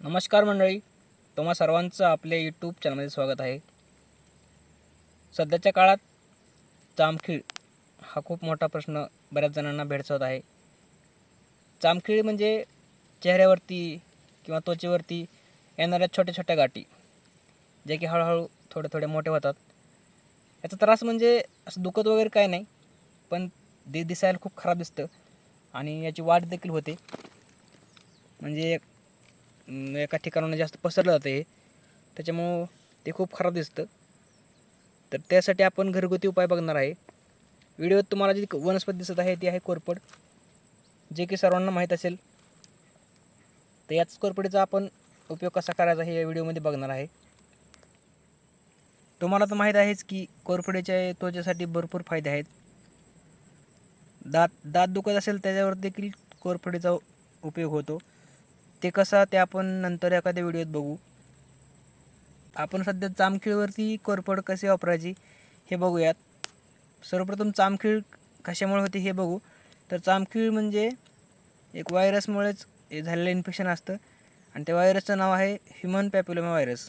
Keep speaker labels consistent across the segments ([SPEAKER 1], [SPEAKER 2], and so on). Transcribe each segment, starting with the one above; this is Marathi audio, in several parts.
[SPEAKER 1] नमस्कार मंडळी तुम्हा सर्वांचं आपल्या यूट्यूब चॅनलमध्ये स्वागत आहे. सध्याच्या काळात चामखीळ हा खूप मोठा प्रश्न बऱ्याच जणांना भेडसावत आहे. चामखीळ म्हणजे चेहऱ्यावरती किंवा त्वचेवरती येणाऱ्या छोट्या छोट्या गाठी जे की हळूहळू थोडे थोडे मोठे होतात. याचा त्रास म्हणजे असं दुखत वगैरे काय नाही पण ते दिसायला खूप खराब दिसतं आणि याची वाढ देखील होते. म्हणजे एका ठिकाणाहून जास्त पसरलं जातं हे. त्याच्यामुळं ते खूप खराब दिसतं. तर त्यासाठी आपण घरगुती उपाय बघणार आहे. व्हिडिओत तुम्हाला जी वनस्पती दिसत आहे ती आहे कोरपड जे की सर्वांना माहीत असेल. तर याच कोरपडीचा आपण उपयोग कसा करायचा हे या व्हिडिओमध्ये बघणार आहे. तुम्हाला तर माहीत आहेच की कोरफडीच्या त्वचेसाठी भरपूर फायदे आहेत. दात दात दुखत असेल त्याच्यावर देखील कोरफडीचा उपयोग होतो. ते कसा ते आपण नंतर एखाद्या व्हिडिओत बघू. आपण सध्या चामखिळीवरती कोरफड कसे वापरायची हे बघूयात. सर्वप्रथम चामखीळ कशामुळे होते हे बघू. तर चामखीळ म्हणजे एक व्हायरसमुळेच हे झालेलं इन्फेक्शन असतं. आणि त्या व्हायरसचं नाव आहे ह्युमन पॅप्युलोमा व्हायरस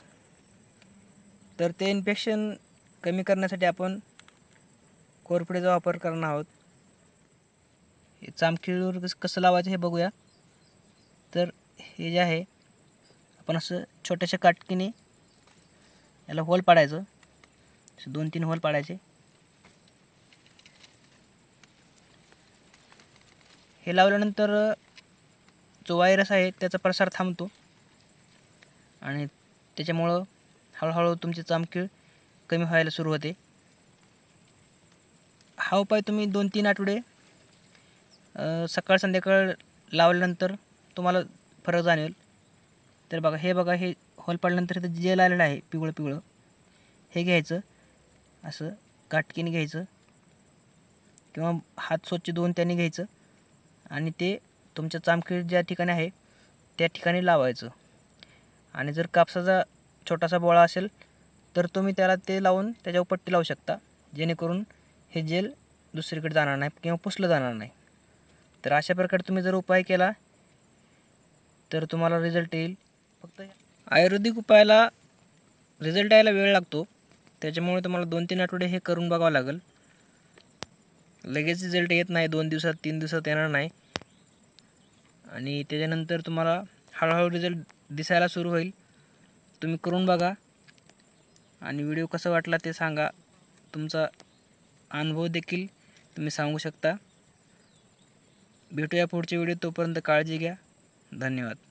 [SPEAKER 1] तर ते इन्फेक्शन कमी करण्यासाठी आपण कोरफडीचा वापर करणार आहोत. हे चामखिळीवर कसं कसं लावायचं हे बघूया. तर हे जे आहे आपण असं छोट्याशा काटकीने याला होल पाडायचं. दोन तीन होल पाडायचे. हे लावल्यानंतर जो वायरस आहे त्याचा प्रसार थांबतो. आणि त्याच्यामुळं हळूहळू तुमची चामखीळ कमी व्हायला सुरू होते. हा उपाय तुम्ही दोन तीन आठवडे सकाळ संध्याकाळ लावल्यानंतर तुम्हाला फरक जाणवेल. तर बघा हे बघा हे होल पाडल्यानंतर इथं जेल आलेलं आहे पिवळं पिवळं हे घ्यायचं असं काटकीने घ्यायचं किंवा हात स्वच्छ धुवून त्याने घ्यायचं आणि ते तुमच्या चामखीळ ज्या ठिकाणी आहे त्या ठिकाणी लावायचं. आणि जर कापसाचा छोटासा बोळा असेल तर तुम्ही त्याला ते लावून त्याच्यावर पट्टी लावू शकता जेणेकरून हे जेल दुसरीकडे जाणार नाही किंवा पुसलं जाणार नाही. तर अशा प्रकारे तुम्ही जर उपाय केला तर तुम्हाला रिझल्ट येईल. फक्त आयुर्वेदिक उपायाला रिझल्ट यायला वेळ लागतो. त्याच्यामुळे तुम्हाला दोन तीन आठवडे हे करून बघावं लागेल. लगेच रिझल्ट येत नाही. दोन दिवसात तीन दिवसात येणार नाही. आणि त्याच्यानंतर तुम्हाला हळूहळू रिझल्ट दिसायला सुरू होईल. तुम्ही करून बघा. आणि व्हिडिओ कसा वाटला ते सांगा. तुमचा अनुभव देखील तुम्ही सांगू शकता. भेटूया पुढच्या व्हिडिओ तोपर्यंत काळजी घ्या. धन्यवाद.